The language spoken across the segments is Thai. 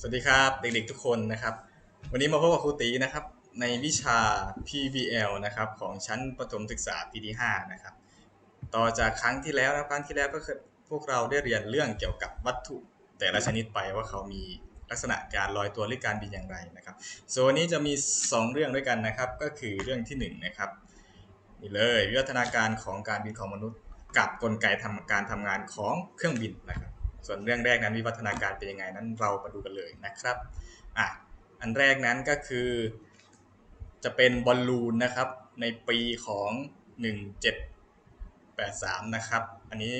สวัสดีครับเด็กๆทุกคนนะครับ วันนี้มาพบกับครูตีนะครับ ในวิชา PVL นะครับของชั้นประถมศึกษาปีที่5นะครับต่อจากครั้งที่แล้วนะครั้งที่แล้วก็คือพวกเราได้เรียนเรื่องเกี่ยวกับวัตถุแต่ละชนิดไปว่าเขามีลักษณะการลอยตัวหรือการบินอย่างไรนะครับส่วนวันนี้จะมี 2 เรื่องด้วยกันนะครับ ก็คือเรื่องที่1นนะครับนี่เลยวิวัฒนาการของการบินของมนุษย์ กับกลไกทำการทำงานของเครื่องบินนะครับ ส่วนเรื่องแรกนั้นวิวัฒนาการเป็นยังไงนั้นเรามาดูกันเลยนะครับอะอันแรกนั้นก็คือ จะเป็นบอลลูนนะครับในปีของ 1783 นะครับ อันนี้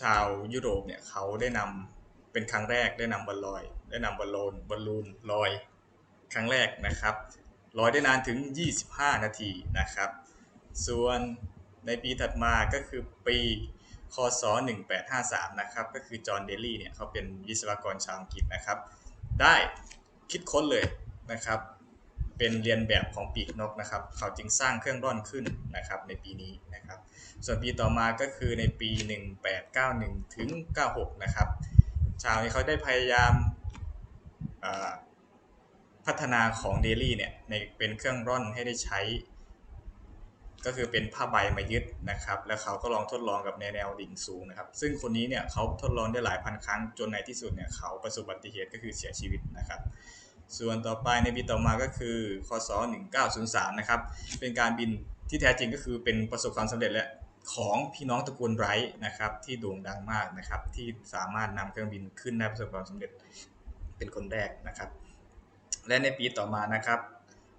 ชาวยุโรปเนี่ยเขาได้นำเป็นครั้งแรกได้นำบอลลอย ได้นำบอลลูนบอลลูนลอยครั้งแรกนะครับลอยได้นานถึง 25 นาทีนะครับ ส่วนในปีถัดมาก็คือปี คศ 1853 นะครับ ก็คือจอห์นเดลี่เนี่ยเขาเป็นวิศวกรชาวอังกฤษนะครับ ได้คิดค้นเลยนะครับ เป็นเรียนแบบของปีกนกนะครับ เขาจึงสร้างเครื่องร่อนขึ้นนะครับในปีนี้นะครับ ส่วนปีต่อมาก็คือในปี 1891 ถึง 96 นะครับ ชาวนี้เขาได้พยายามพัฒนาของเดลี่เนี่ยในเป็นเครื่องร่อนให้ได้ใช้ ก็คือเป็นผ้าใบมายึดนะครับ แล้วเขาก็ลองทดลองกับในแนวดิ่งสูงนะครับ ซึ่งคนนี้เนี่ยเขาทดลองได้หลายพันครั้งจนในที่สุดเนี่ยเขาประสบอุบัติเหตุก็คือเสียชีวิตนะครับ ส่วนต่อไปในปีต่อมาก็คือคศ1903นะครับเป็นการบินที่แท้จริงก็คือเป็นประสบความสำเร็จและของพี่น้องตระกูลไรท์นะครับที่โด่งดังมากนะครับที่สามารถนำเครื่องบินขึ้นได้ประสบความสำเร็จเป็นคนแรกนะครับ และในปีต่อมานะครับ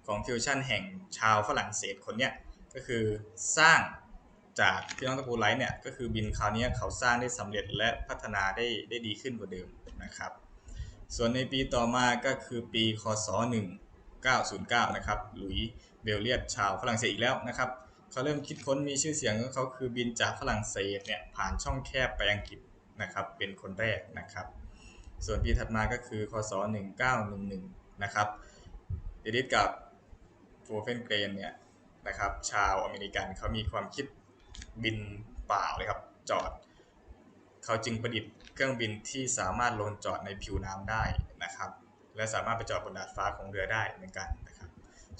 ของฟิวชั่นแห่งชาวฝรั่งเศสคนเนี้ย ก็คือสร้างจากพี่น้องตระกูลไลท์เนี่ยก็คือบินคราวนี้เขาสร้างได้สำเร็จและพัฒนาได้ได้ดีขึ้นกว่าเดิมนะครับ ส่วนในปีต่อมาก็คือปีคศ 1909 นะครับหลุยเบลเลียตชาวฝรั่งเศสอีกแล้วนะครับเขาเริ่มคิดค้นมีชื่อเสียงของเขาคือบินจากฝรั่งเศสเนี่ยผ่านช่องแคบไปอังกฤษนะครับเป็นคนแรกนะครับ ส่วนปีถัดมาก็คือคศ 1911 นะครับเอดิทกับโฟเฟนเกรนเนี่ย นะครับ ชาวอเมริกันเขามีความคิดบินเปล่าเลยครับจอด เขาจึงประดิษฐ์เครื่องบินที่สามารถลงจอดในผิวน้ำได้นะครับ และสามารถไปจอดบนดาดฟ้าของเรือได้เหมือนกันนะครับ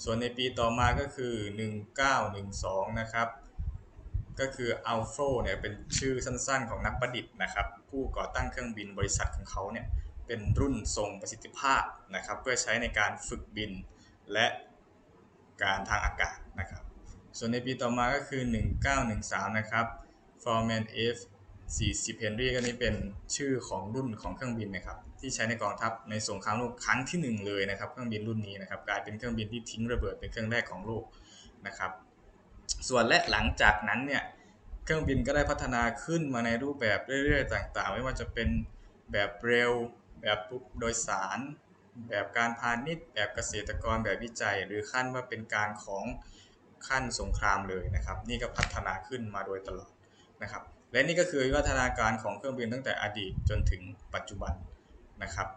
ส่วนในปีต่อมาก็คือ 1912 นะครับ ก็คืออัลโฟเนี่ยเป็นชื่อสั้นๆ ของนักประดิษฐ์นะครับ ผู้ก่อตั้งเครื่องบินบริษัทของเขาเนี่ยเป็นรุ่นทรงประสิทธิภาพนะครับ เพื่อใช้ในการฝึกบินและ การทางอากาศนะครับ ส่วนในปีต่อมาก็คือ 1913 นะครับ Foreman F 40 Henry ก็นี้เป็นชื่อของรุ่นของเครื่องบินนะครับ ที่ใช้ในกองทัพในสงครามโลกครั้งที่ 1 เลยนะครับ เครื่องบินรุ่นนี้นะครับ กลายเป็นเครื่องบินที่ทิ้งระเบิดเป็นเครื่องแรกของโลกนะครับ ส่วนและหลังจากนั้นเนี่ยเครื่องบินก็ได้พัฒนาขึ้นมาในรูปแบบเรื่อยๆ ต่างๆ ไม่ว่าจะเป็นแบบเร็ว แบบโดยสาร แบบการพาณิชย์ แบบเกษตรกรแบบวิจัย หรือขั้นว่าเป็นการของขั้นสงครามเลยนะครับ นี่ก็พัฒนาขึ้นมาโดยตลอดนะครับ และนี่ก็คือวิวัฒนาการของเครื่องบินตั้งแต่อดีตจนถึงปัจจุบันนะครับ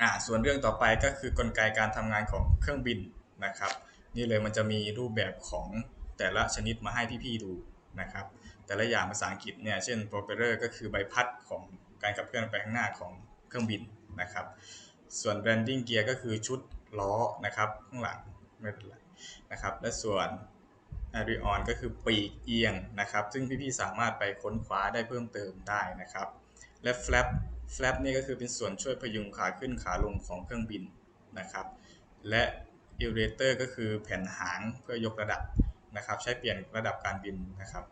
อ่าส่วนเรื่องต่อไปก็คือกลไกการทำงานของเครื่องบินนะครับ นี่เลยมันจะมีรูปแบบของแต่ละชนิดมาให้พี่ๆดูนะครับ แต่ละอย่างภาษาอังกฤษเนี่ยเช่น propeller ก็คือใบพัดของการขับเคลื่อนไปข้างหน้าของเครื่องบินนะครับ ส่วน landing gear ก็คือชุดล้อนะครับข้างหลังไม่เป็นไรนะครับ และส่วน a r i o n ก็คือปีกเอียงนะครับ ซึ่งพี่ๆสามารถไปค้นคว้าได้เพิ่มเติมได้นะครับ และ flap flap นี่ก็คือเป็นส่วนช่วยพยุงขาขึ้นขาลงของเครื่องบินนะครับ และ elevator ก็คือแผ่นหางเพื่อยกระดับนะครับ ใช้เปลี่ยนระดับการบินนะครับ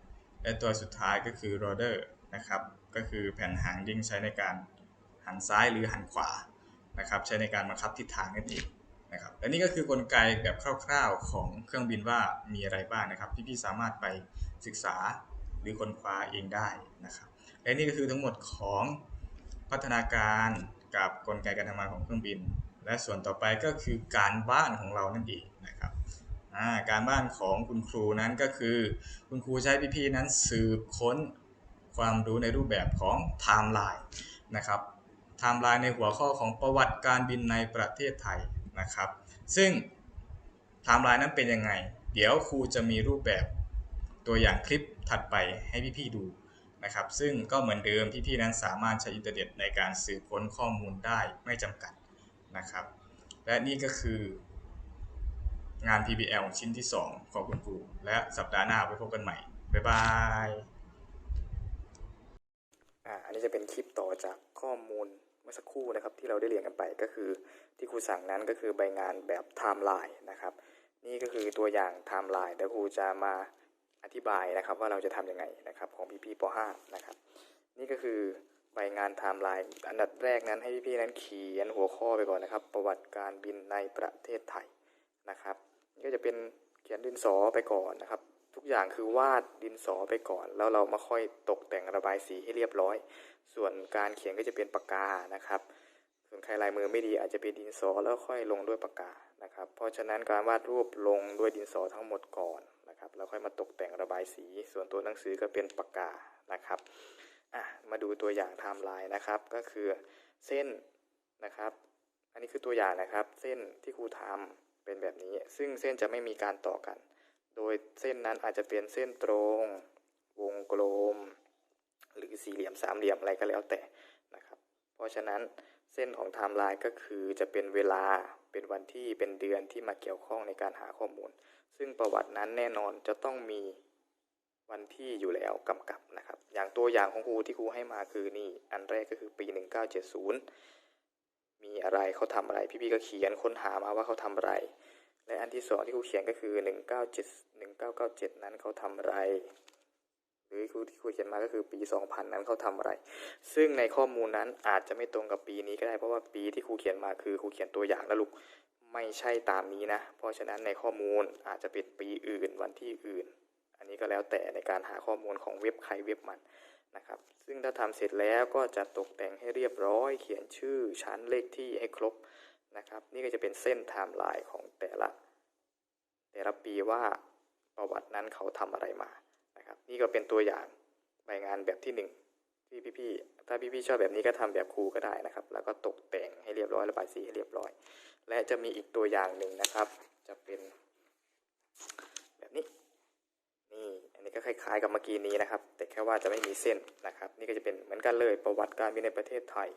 และตัวสุดท้ายก็คือ rudder นะครับ ก็คือแผ่นหางยิ่งใช้ในการหันซ้ายหรือหันขวา นะครับใช้ในการบังคับทิศทางนั่นเองนะครับและนี่ก็คือกลไกแบบคร่าวๆของเครื่องบินว่ามีอะไรบ้างนะครับพี่ๆสามารถไปศึกษาหรือค้นคว้าเองได้นะครับและนี่ก็คือทั้งหมดของพัฒนาการกับกลไกการทำงานของเครื่องบิน และส่วนต่อไปก็คือการบ้านของเรานั่นเองนะครับการบ้านของคุณครูนั้นก็คือ คุณครูใช้พี่ๆนั้นสืบค้นความรู้ในรูปแบบของไทม์ไลน์นะครับ ไทม์ไลน์ในหัวข้อของประวัติการบินในประเทศไทยนะครับ ซึ่งไทม์ไลน์นั้นเป็นยังไง เดี๋ยวครูจะมีรูปแบบตัวอย่างคลิปถัดไปให้พี่ๆดูนะครับ ซึ่งก็เหมือนเดิมพี่ๆนั้นสามารถใช้อินเทอร์เน็ตในการสืบค้นข้อมูลได้ไม่จำกัดนะครับ และนี่ก็คืองาน PBL ชิ้นที่ 2 ของคุณครูและสัปดาห์หน้าไว้พบกันใหม่ บ๊ายบายอ่าอันนี้จะเป็นคลิปต่อจากข้อมูล มื่อสักครู่นะครับที่เราได้เรียนกันไปก็คือ ที่ครูสั่งนั้นก็คือใบงานแบบไทม์ไลน์นะครับ นี่ก็คือตัวอย่างไทม์ไลน์เดี๋ยวครูจะมาอธิบายนะครับว่าเราจะทำยังไงนะครับของพี่ๆป .5 นะครับ นี่ก็คือใบงานไทม์ไลน์อันดับแรกนั้นให้พี่ๆนั้นเขียนหัวข้อไปก่อนนะครับ ประวัติการบินในประเทศไทยนะครับ นี่ก็จะเป็นเขียนดินสอไปก่อนนะครับ ทุกอย่างคือวาดดินสอไปก่อน แล้วเรามาค่อยตกแต่งระบายสีให้เรียบร้อย ส่วนการเขียนก็จะเป็นปากกานะครับ ส่วนใครลายมือไม่ดีอาจจะเป็นดินสอแล้วค่อยลงด้วยปากกานะครับ เพราะฉะนั้นการวาดรูปลงด้วยดินสอทั้งหมดก่อนนะครับแล้วค่อยมาตกแต่งระบายสี ส่วนตัวหนังสือก็เป็นปากกานะครับมาดูตัวอย่างไทม์ไลน์นะครับ ก็คือเส้นนะครับ อันนี้คือตัวอย่างนะครับ เส้นที่ครูทำเป็นแบบนี้ ซึ่งเส้นจะไม่มีการต่อกัน โดยเส้นนั้นอาจจะเป็นเส้นตรง วงกลม หรือสี่เหลี่ยมสามเหลี่ยมอะไรก็แล้วแต่นะครับ เพราะฉะนั้นเส้นของไทม์ไลน์ก็คือจะเป็นเวลาเป็นวันที่เป็นเดือนที่มาเกี่ยวข้องในการหาข้อมูล ซึ่งประวัตินั้นแน่นอนจะต้องมีวันที่อยู่แล้วกำกับนะครับ อย่างตัวอย่างของครูที่ครูให้มาคือนี่อันแรกก็คือปี 1970 มีอะไรเขาทำอะไร พี่ๆก็เขียนค้นหามาว่าเขาทำอะไร และอันที่สองที่ครูเขียนก็คือ197 1997นั้นเขาทำอะไร หรือครูที่ครูเขียนมาก็คือปี2000นั้นเขาทำอะไร ซึ่งในข้อมูลนั้นอาจจะไม่ตรงกับปีนี้ก็ได้เพราะว่าปีที่ครูเขียนมาคือครูเขียนตัวอย่างแล้วลูกไม่ใช่ตามนี้นะ เพราะฉะนั้นในข้อมูลอาจจะเป็นปีอื่นวันที่อื่น อันนี้ก็แล้วแต่ในการหาข้อมูลของเว็บใครเว็บมันนะครับ ซึ่งถ้าทำเสร็จแล้วก็จะตกแต่งให้เรียบร้อย เขียนชื่อชั้นเลขที่ให้ครบ นะครับ นี่ก็จะเป็นเส้นไทม์ไลน์ของแต่ละ แต่ละปีว่าประวัตินั้นเขาทำอะไรมานะครับ นี่ก็เป็นตัวอย่างใบงานแบบที่หนึ่งที่พี่ๆถ้าพี่ๆชอบแบบนี้ก็ทำแบบครูก็ได้นะครับ แล้วก็ตกแต่งให้เรียบร้อยระบายสีให้เรียบร้อย และจะมีอีกตัวอย่างหนึ่งนะครับ จะเป็นแบบนี้นี่อันนี้ก็คล้ายๆกับเมื่อกี้นี้นะครับ แต่แค่ว่าจะไม่มีเส้นนะครับ นี่ก็จะเป็นเหมือนกันเลยประวัติการบินในประเทศไทย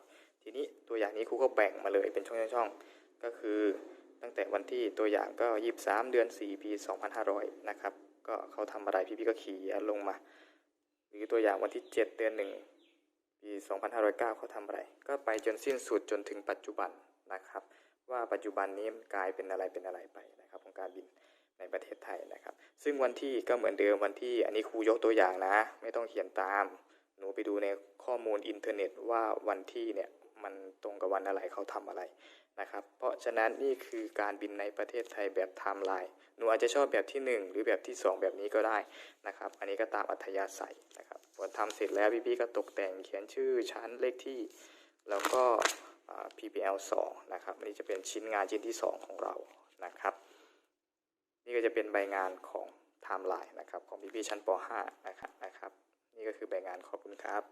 ทีนี้ตัวอย่างนี้ครูก็แบ่งมาเลยเป็นช่องๆก็คือตั้งแต่วันที่ตัวอย่างก็ 23 เดือน 4 ปี 2500 นะครับ ก็เขาทำอะไรพี่ๆก็เขียนลงมา หรือตัวอย่างวันที่ 7 เดือน 1 ปี 2509เขาทำอะไร ก็ไปจนสิ้นสุดจนถึงปัจจุบันนะครับ ว่าปัจจุบันนี้มันกลายเป็นอะไรเป็นอะไรไปนะครับของการบินในประเทศไทยนะครับ ซึ่งวันที่ก็เหมือนเดิมวันที่อันนี้ครูยกตัวอย่างนะ ไม่ต้องเขียนตาม หนูไปดูในข้อมูลอินเทอร์เน็ตว่าวันที่เนี่ย มันตรงกับวันอะไรเขาทำอะไรนะครับ เพราะฉะนั้นนี่คือการบินในประเทศไทยแบบไทม์ไลน์หนูอาจจะชอบแบบที่ 1 หรือแบบที่ 2 แบบนี้ก็ได้นะครับ อันนี้ก็ตามอัธยาศัยนะครับพอทำเสร็จแล้วพี่ๆก็ตกแต่งเขียนชื่อชั้นเลขที่ แล้วก็ PPL 2นะครับอันนี้จะเป็นชิ้นงานชิ้นที่ 2 ของเรานะครับ นี่ก็จะเป็นใบงานของไทม์ไลน์นะครับของพี่ๆชั้นป .5 นะครับนะครับ นี่ก็คือใบงานขอบคุณครับ